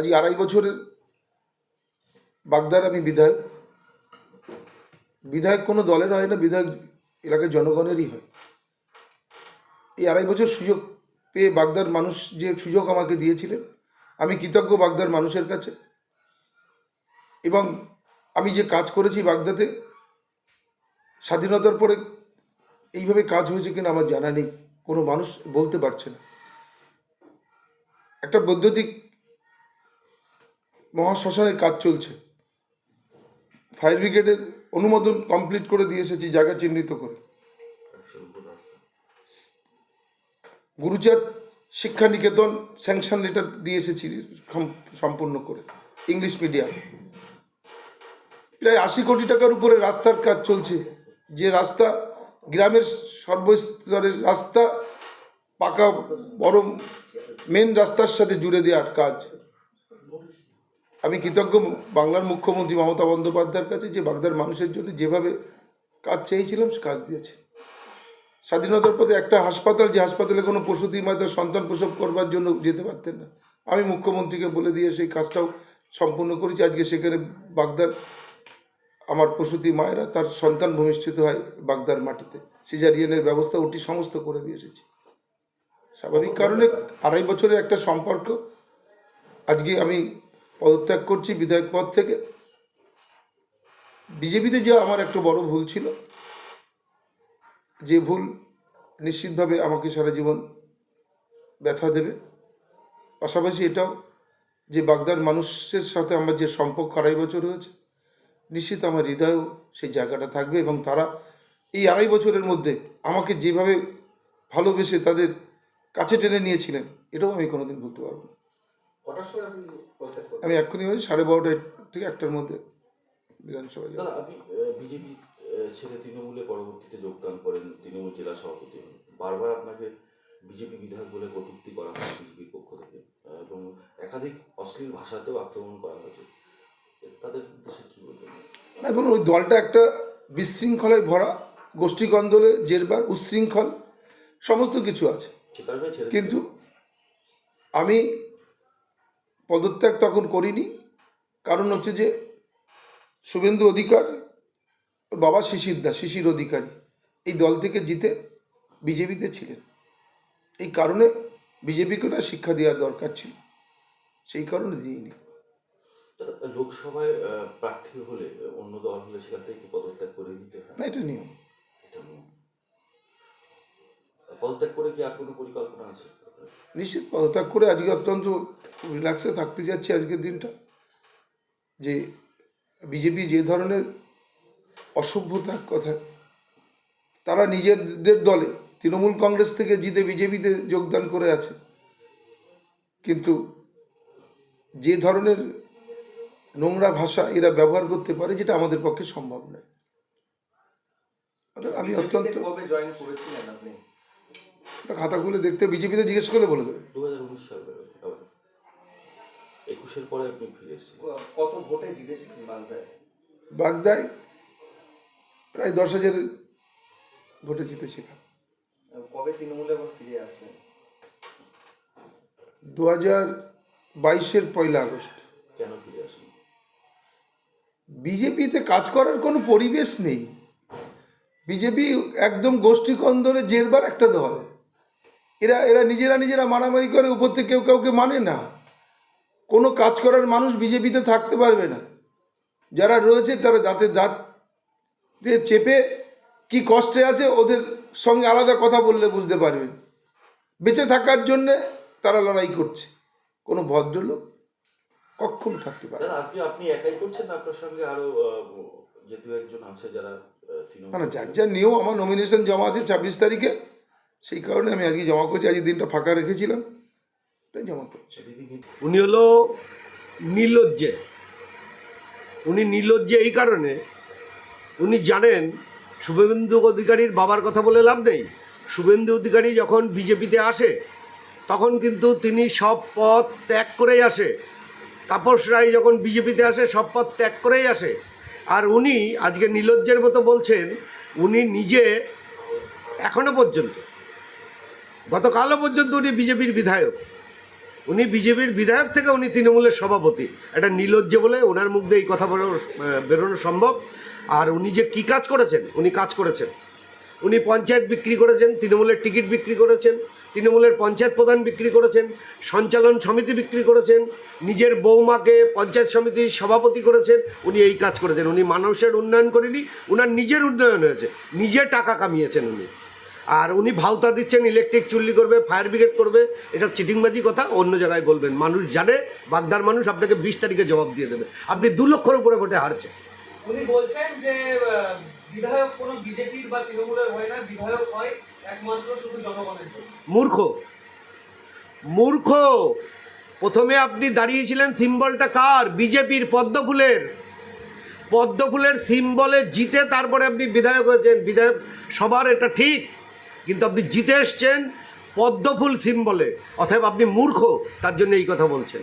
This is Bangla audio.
আজ আড়াই বছরের বাগদার আমি বিধায়ক। বিধায়ক কোনো দলের হয় না, বিধায়ক এলাকার জনগণেরই হয়। এই আড়াই বছর সুযোগ পেয়ে বাগদার মানুষ যে সুযোগ আমাকে দিয়েছিলেন, আমি কৃতজ্ঞ বাগদার মানুষের কাছে। এবং আমি যে কাজ করেছি বাগদাতে, স্বাধীনতার পরে এইভাবে কাজ হয়েছে কিনা আমার জানা নেই। কোনো মানুষ বলতে পারছে না। একটা বৈদ্যুতিক মহাশ্মশানের কাজ চলছে। ফায়ার ব্রিগেডের অনুমোদন কমপ্লিট করে দিয়ে এসেছি জায়গা চিহ্নিত করে। গুরুচাঁদ শিক্ষা নিকেতন স্যাংশন লেটার দিয়ে এসেছি সম্পূর্ণ করে ইংলিশ মিডিয়াম প্রায় আশি কোটি টাকার উপরে রাস্তার কাজ চলছে। যে রাস্তা গ্রামের সর্বস্তরের রাস্তা, পাকা বড় মেন রাস্তার সাথে জুড়ে দেওয়ার কাজ। আমি কৃতজ্ঞ বাংলার মুখ্যমন্ত্রী মমতা বন্দ্যোপাধ্যায়ের কাছে যে বাগদার মানুষের জন্য যেভাবে কাজ চেয়েছিলাম, সে কাজ দিয়েছে। স্বাধীনতার পথে একটা হাসপাতাল, যে হাসপাতালে কোনো প্রসূতি মা তার সন্তান প্রসব করবার জন্য যেতে পারতেন না। আমি মুখ্যমন্ত্রীকে বলে দিয়ে সেই কাজটাও সম্পূর্ণ করেছি। আজকে সেখানে বাগদার, আমার প্রসূতি মায়েরা তার সন্তান ভূমিষ্ঠিত হয় বাগদার মাটিতে। সিজারিয়ানের ব্যবস্থা ওটি সমস্ত করে দিয়ে এসেছি। স্বাভাবিক কারণে আড়াই বছরের একটা সম্পর্ক। আজকে আমি পদত্যাগ করছি বিধায়ক পদ থেকে। বিজেপিতে যে আমার একটা বড় ভুল ছিল, যে ভুল নিশ্চিতভাবে আমাকে সারা জীবন ব্যথা দেবে। পাশাপাশি এটাও যে বাগদার মানুষের সাথে আমার যে সম্পর্ক আড়াই বছর হয়েছে, নিশ্চিত আমার হৃদয়েও সেই জায়গাটা থাকবে এবং তারা এই আড়াই বছরের মধ্যে আমাকে যেভাবে ভালোবেসে তাদের কাছে টেনে নিয়েছিলেন, এটাও আমি কোনোদিন ভুলতে পারব না। কটার সময় আপনি আমি এক্ষুনি হয়েছি সাড়ে বারোটা থেকে একটার মধ্যে বিধানসভায় যাব। আপনি বিজেপি ছেড়ে তৃণমূলে পরবর্তীতে যোগদান করেন তৃণমূল জেলা সভাপতি হন। বারবার আপনাকে বিজেপি বিধায়ক বলে কটূক্তি করা হয় বিজেপির পক্ষ থেকে এবং একাধিক অশ্লীল ভাষাতেও আক্রমণ করা হয়েছে। তাদের উদ্দেশ্যে কি বলবেন? এবং ওই দলটা একটা বিশৃঙ্খলায় ভরা গোষ্ঠী কন্দলে জেরবার উচ্ছৃঙ্খল সমস্ত কিছু আছে। কিন্তু আমি পদত্যাগ তখন করিনি। কারণ হচ্ছে যে শুভেন্দু অধিকার বাবা শিশির দাস শিশির অধিকারী। এই দল থেকে জিতে বিজেপিতে ছিলেন। এই কারণে বিজেপিকে না শিক্ষা দেওয়ার দরকার ছিল। সেই কারণে দিইনি। লোকসভায় প্রার্থী হলে অন্য দল হলে সেখান থেকে পদত্যাগ করে দিতে হয়? না এটা নিয়ম। এটা নিয়ম। পদত্যাগ করে কি আর কোনো পরিকল্পনা আছে? নিশ্চিত পদত্যাগ করে আজকে অত্যন্ত রিল্যাক্সে থাকতে যাচ্ছি আজকের দিনটা। যে বিজেপি যে ধরনের অসভ্যতার কথা তারা নিজেদের দলে তৃণমূল কংগ্রেস থেকে জিতে বিজেপিতে যোগদান করে আছে। কিন্তু যে ধরনের নোংরা ভাষা এরা ব্যবহার করতে পারে যেটা আমাদের পক্ষে সম্ভব নয়। আমি অত্যন্ত খাতা খুলে দেখতে বিজেপিতে জিজ্ঞেস করলে বলে দেবে। একুশের পরে আপনি ফিরে এসেছেন? কত ভোটে জিতেছিলেন বাগদায়? বাগদায় প্রায় দশ হাজার ভোটে জিতেছিলাম। কবে তৃণমূলে আবার ফিরে আসলেন? দু হাজার বাইশের পয়লা আগস্ট। কেন ফিরে আসেন বিজেপিতে কাজ করার কোনো পরিবেশ নেই। বিজেপি একদম গোষ্ঠী কন্দরে জেরবার একটা দল। এরা এরা নিজেরা নিজেরা মারামারি করে উপর থেকে কেউ কাউকে মানে না। কোনো কাজ করার মানুষ বিজেপিতে থাকতে পারবে না। যারা রয়েছে তারা দাঁত দিয়ে চেপে কি কষ্টে আছে ওদের সঙ্গে আলাদা কথা বললে বুঝতে পারবেন। বেঁচে থাকার জন্যে তারা লড়াই করছে। কোনো ভদ্রলোক কখনো থাকতে পারে। আজকে আপনি একাই করছেন আপনার সঙ্গে আরও যে দু একজন আছে যারা না যার যার নিয়েও আমার নমিনেশন জমা আছে ছাব্বিশ তারিখে। সেই কারণে আমি আজকে জমা করছি আজকে দিনটা ফাঁকা রেখেছিলাম। জমা করছি। উনি হলো নির্লজ্জে। উনি নির্লজ্জে এই কারণে উনি জানেন শুভেন্দু অধিকারীর বাবার কথা বলে লাভ নেই। শুভেন্দু অধিকারী যখন বিজেপিতে আসে, তখন কিন্তু তিনি সব পথ ত্যাগ করেই আসে। তাপস রায় যখন বিজেপিতে আসে, সব পথ ত্যাগ করেই আসে। আর উনি আজকে নির্লজ্জের মতো বলছেন, উনি নিজে এখনও পর্যন্ত, গতকালও পর্যন্ত উনি বিজেপির বিধায়ক। উনি বিজেপির বিধায়ক থেকে উনি তৃণমূলের সভাপতি। এটা নির্লজ্জ বলে ওনার মুখ দিয়ে এই কথা বেরো বেরোনো সম্ভব। আর উনি যে কী কাজ করেছেন, উনি কাজ করেছেন। উনি পঞ্চায়েত বিক্রি করেছেন, তৃণমূলের টিকিট বিক্রি করেছেন, তৃণমূলের পঞ্চায়েত প্রধান বিক্রি করেছেন, সঞ্চালন সমিতি বিক্রি করেছেন, নিজের বৌমাকে পঞ্চায়েত সমিতির সভাপতি করেছেন, উনি এই কাজ করেছেন। উনি মানুষের উন্নয়ন করেনি, উনার নিজের উন্নয়ন হয়েছে। নিজে টাকা কামিয়েছেন উনি। আর উনি ভাওতা দিচ্ছেন ইলেকট্রিক চুল্লি করবে ফায়ার ব্রিগেড করবে এসব চিটিংবাজি কথা অন্য জায়গায় বলবেন। মানুষ জানে বাগদার মানুষ আপনাকে বিশ তারিখে জবাব দিয়ে দেবে। আপনি দু লক্ষর উপরে ভোটে হারছেন। উনি বলছেন যে বিধায়ক কোনো বিজেপির বা তৃণমূলের হয় না বিধায়ক হয় একমাত্র শুধু জনগণের মূর্খ। মূর্খ। প্রথমে আপনি দাঁড়িয়েছিলেন সিম্বলটা কার? বিজেপির পদ্মফুলের। পদ্মফুলের সিম্বলে জিতে তারপরে আপনি বিধায়ক হয়েছেন। বিধায়ক সবার এটা ঠিক। কিন্তু আপনি জিতে এসছেন পদ্মফুল সিম্বলে অথবা আপনি মূর্খ তার জন্য এই কথা বলছেন।